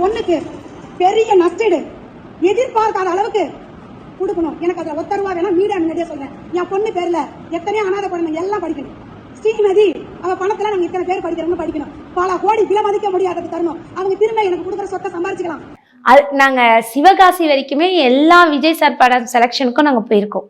பொண்ணுக்கு பெரிய நஷ்டீடு. எதிர்பார்க்காத அளவுக்கு கொடுக்கணும். எனக்கு அதுல ஒத்த ரூபா வேணா மீடியா முன்னாடியே சொல்றேன். என் பொண்ணு பேர்ல எத்தனையோ அனாதை குழந்தைங்க எல்லாம் படிக்கணும். ஸ்ரீமதி அவ பணத்துல நாங்க இத்தனை பேர் படிக்கிறவங்க படிக்கணும். பல கோடி விலை மதிக்க முடியாதது தரணும். அவங்க திரும்ப எனக்கு கொடுக்குற சொத்தை சம்பாரிச்சுக்கலாம். அது நாங்க சிவகாசி வரைக்குமே எல்லா விஜய் சார் படம் செலெக்ஷனுக்கும் நாங்க போயிருக்கோம்.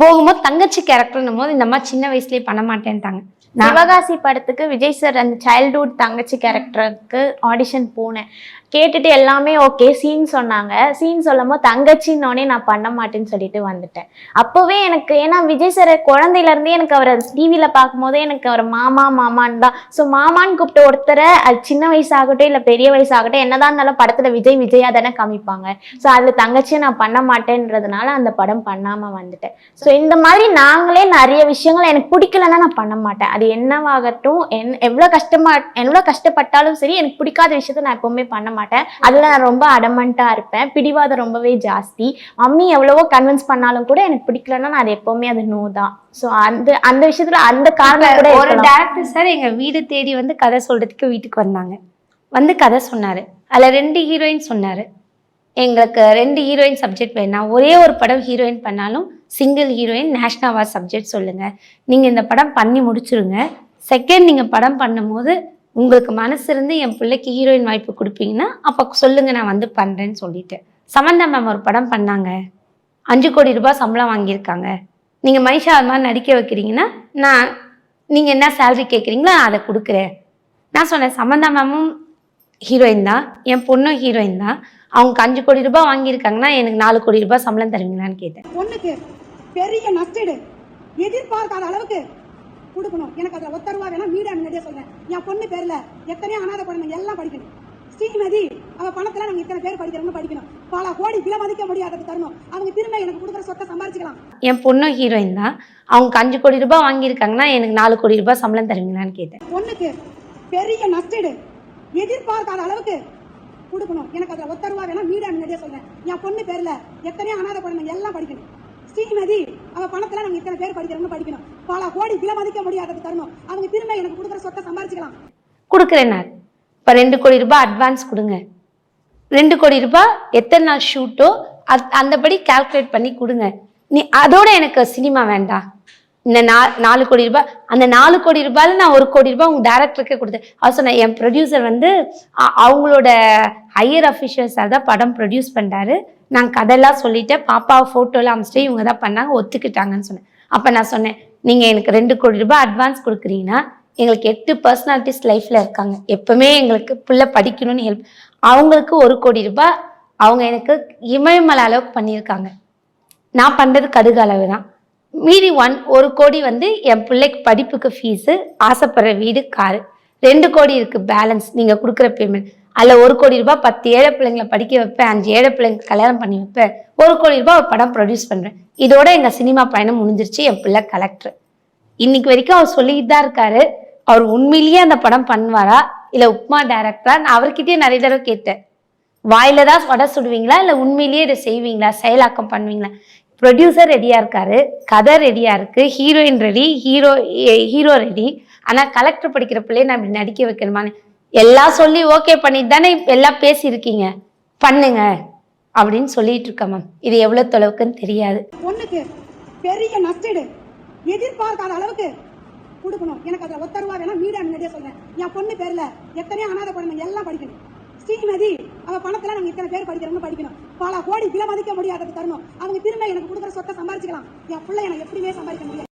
போகும்போது தங்கச்சி கேரக்டர்னும் போது இந்த மாதிரி சின்ன வயசுலயே பண்ண மாட்டேன்ட்டாங்க. சிவகாசி படத்துக்கு விஜய் சார் அந்த சைல்ட்ஹுட் தங்கச்சி கேரக்டருக்கு ஆடிஷன் போனேன். கேட்டுட்டு எல்லாமே ஓகே சீன் சொன்னாங்க. சீன் சொல்லும் போது தங்கச்சின்னோடனே நான் பண்ண மாட்டேன்னு சொல்லிட்டு வந்துட்டேன். அப்போவே எனக்கு ஏன்னா விஜய் சார் குழந்தையில இருந்தே எனக்கு அவரை டிவியில பார்க்கும்போதே எனக்கு அவர் மாமா மாமான்னு தான். ஸோ மாமான்னு கூப்பிட்ட ஒருத்தரை அது சின்ன வயசாகட்டும் இல்லை பெரிய வயசாகட்டும் என்னதான் இருந்தாலும் படத்துல விஜய் விஜயா தானே காமிப்பாங்க. ஸோ அதுல தங்கச்சியை நான் பண்ண மாட்டேன்றதுனால அந்த படம் பண்ணாம வந்துட்டேன். ஸோ இந்த மாதிரி நாங்களே நிறைய விஷயங்கள் எனக்கு பிடிக்கலன்னா நான் பண்ண மாட்டேன். அது என்னவாகட்டும் என் எவ்வளோ கஷ்டமா எவ்வளோ கஷ்டப்பட்டாலும் சரி எனக்கு பிடிக்காத விஷயத்த நான் எப்பவுமே பண்ண மாட்டேன். அதில் நான் ரொம்ப அடமண்ட்டாக இருப்பேன். பிடிவாதம் ரொம்பவே ஜாஸ்தி. மம்மி எவ்வளவோ கன்வின்ஸ் பண்ணாலும் கூட எனக்கு பிடிக்கலன்னா நான் அது எப்பவுமே அது நோ தான். ஸோ அந்த அந்த விஷயத்துல அந்த காரணம் கூட ஒரு. டேரக்டர் சார் எங்க வீடு தேடி வந்து கதை சொல்றதுக்கு வீட்டுக்கு வந்தாங்க. வந்து கதை சொன்னாரு. அதுல ரெண்டு ஹீரோயின் சொன்னாரு. எங்களுக்கு ரெண்டு ஹீரோயின் சப்ஜெக்ட் வேணாம் ஒரே ஒரு படம் ஹீரோயின் பண்ணாலும் single heroine national award subject சொல்லுங்க. நீங்க இந்த படம் பண்ணி முடிச்சிருங்க. செகண்ட் நீங்க படம் பண்ணும்போது உங்களுக்கு மனசு இருந்து என் பிள்ளைக்கு ஹீரோயின் வாய்ப்பு கொடுப்பீங்கன்னா அப்போ சொல்லுங்க நான் வந்து பண்றேன்னு சொல்லிட்டேன் சமந்தா மேம் ஒரு படம் பண்ணாங்க. அஞ்சு கோடி ரூபாய் சம்பளம் வாங்கியிருக்காங்க. நீங்கள் மனிஷா அது மாதிரி நடிக்க வைக்கிறீங்கன்னா நான் நீங்கள் என்ன சேல்ரி கேட்குறீங்களோ நான் அதை கொடுக்குறேன். நான் சொன்னேன் சமந்தா மேமும் ஹீரோயின் தான். என் பொண்ணும் ஹீரோயின் தான். அவங்க அஞ்சு கோடி ரூபாய் வாங்கியிருக்காங்கன்னா எனக்கு நாலு கோடி ரூபாய் சம்பளம் தருவீங்களான்னு கேட்டேன். பொண்ணுக்கு பெரிய நஷ்டீடு. எதிர்பார்க்காத அளவுக்கு கொடுக்கணும். எனக்கு அதுல ஒத்த ரூபா வேணா மீடியா முன்னாடியே சொல்றேன். என் பொண்ணு பேர்ல எத்தனையோ அனாதை குழந்தைங்க எல்லாம் படிக்கணும். ஸ்ரீமதி அவ பணத்துல நாங்க இத்தனை பேர் படிக்கிறவங்க படிக்கணும். பல கோடி விலை மதிக்க முடியாதது தரணும். அவங்க திரும்ப எனக்கு கொடுக்குற சொத்தை சம்பாரிச்சுக்கலாம். என் பொண்ணும் ஹீரோயின் தான். அவங்க அஞ்சு கோடி ரூபாய் வாங்கியிருக்காங்கன்னா எனக்கு நாலு கோடி ரூபாய் சம்பளம் தருவீங்களான்னு கேட்டேன். பொண்ணுக்கு பெரிய நஷ்டீடு எதிர்பார்க்காத அளவுக்கு கொடுக்கணும். எனக்கு அதுல ஒத்த ரூபா வேணா மீடியா முன்னாடியே சொல்றேன். என் பொண்ணு பேர்ல எத்தனையோ அனாதை குழந்தைங்க எல்லாம் படிக்கணும். ஸ்ரீமதி அவ பணத்துல நாங்க இத்தனை பேர் படிக்கிறோம்னு படிக்கணும். பல கோடி விலை மதிக்க முடியாதது தரணும். அவங்க திரும்ப எனக்கு கொடுக்குற சொத்தை சம்பாரிச்சுக்கலாம். கொடுக்குறேன் நான். இப்போ ரெண்டு கோடி ரூபாய் அட்வான்ஸ் கொடுங்க. ரெண்டு கோடி ரூபாய் எத்தனை நாள் ஷூட்டோ அது அந்தபடி கால்குலேட் பண்ணி கொடுங்க. நீ அதோட எனக்கு சினிமா வேண்டாம். இந்த நா நாலு கோடி ரூபாய் அந்த நாலு கோடி ரூபாயில நான் ஒரு கோடி ரூபாய் உங்க டேரக்டருக்கு கொடுத்தேன். அவர் சொன்னேன் என் ப்ரொடியூசர் வந்து அவங்களோட ஹையர் அஃபிஷியல்ஸாக தான் படம் ப்ரொடியூஸ் பண்ணுறாரு நான் கதையெல்லாம் சொல்லிட்டேன் பாப்பாவை ஃபோட்டோலாம் அமிச்சிட்டு இவங்க தான் பண்ணாங்க ஒத்துக்கிட்டாங்கன்னு சொன்னேன். அப்போ நான் சொன்னேன் நீங்கள் எனக்கு ரெண்டு கோடி ரூபாய் அட்வான்ஸ் கொடுக்குறீங்கன்னா எங்களுக்கு எட்டு பர்சனாலிட்டிஸ் லைஃப்பில் இருக்காங்க. எப்பவுமே எங்களுக்கு பிள்ளை படிக்கணும்னு ஹெல்ப் அவங்களுக்கு ஒரு கோடி ரூபாய் அவங்க எனக்கு இமயமலை அளவுக்கு பண்ணியிருக்காங்க. நான் பண்ணுறது கடுகு அளவு தான். மீதி ஒன் ஒரு கோடி வந்து என் பிள்ளைக்கு படிப்புக்கு ஃபீஸு ஆசைப்படுற வீடு காரு ரெண்டு கோடி இருக்குது பேலன்ஸ் நீங்கள் கொடுக்குற பேமெண்ட் அதில் ஒரு கோடி ரூபாய் பத்து ஏழை பிள்ளைங்களை படிக்க வைப்பேன் அஞ்சு ஏழை பிள்ளைங்க கல்யாணம் பண்ணி வைப்பேன். ஒரு கோடி ரூபாய் ஒரு படம் ப்ரொடியூஸ் பண்ணுறேன் இதோட எங்கள் சினிமா பயணம் முடிஞ்சிருச்சு என் பிள்ளை கலெக்டர் இன்னைக்கு வரைக்கும் அவர் சொல்லிக்கிட்டு தான் இருக்காரு. அவர் உண்மையிலேயே அந்த படம் பண்ணுவாரா? இல்லை உப்மா டைரக்டரா நான் அவர்கிட்டயே நிறைய தடவை கேட்டேன். வாயில தான் வடை சுடுவீங்களா? இல்லை உண்மையிலேயே இதை செய்வீங்களா? செயலாக்கம் பண்ணுவீங்களா? ப்ரொடியூசர் ரெடியாக இருக்காரு. கதை ரெடியாக இருக்கு. Heroine ready hero hero ready ஆனால் கலெக்டர் படிக்கிற பிள்ளைய நான் இப்படி நடிக்க வைக்கணுமான்னு எல்லாம் சொல்லி ஓகே பண்ணிட்டு தானே எல்லாம் பேசியிருக்கீங்க. பண்ணுங்க அப்படின்னு சொல்லிட்டு இருக்கேன் மேம் இது எவ்வளவு தொலைவுக்குன்னு தெரியாது. பொண்ணுக்கு பெரிய நஷ்டீடு எதிர்பார்க்காத அளவுக்கு கொடுக்கணும். எனக்கு அதில் ஒத்த ரூபா வேணா மீடியா முன்னாடியே சொல்றேன். என் பொண்ணு பேர்ல எத்தனையோ அனாதை குழந்தைங்க எல்லாம் படிக்கணும். ஸ்ரீமதி அவ பணத்துல நாங்க இத்தனை பேர் படிக்கிறவங்க படிக்கணும். பல கோடி விலை மதிக்க முடியாதது தரணும். அவங்க திரும்ப எனக்கு கொடுக்குற சொத்தை சம்பாரிச்சுக்கலாம். என் பிள்ளை எனக்கு எப்படியுமே சம்பாதிக்க முடியாது.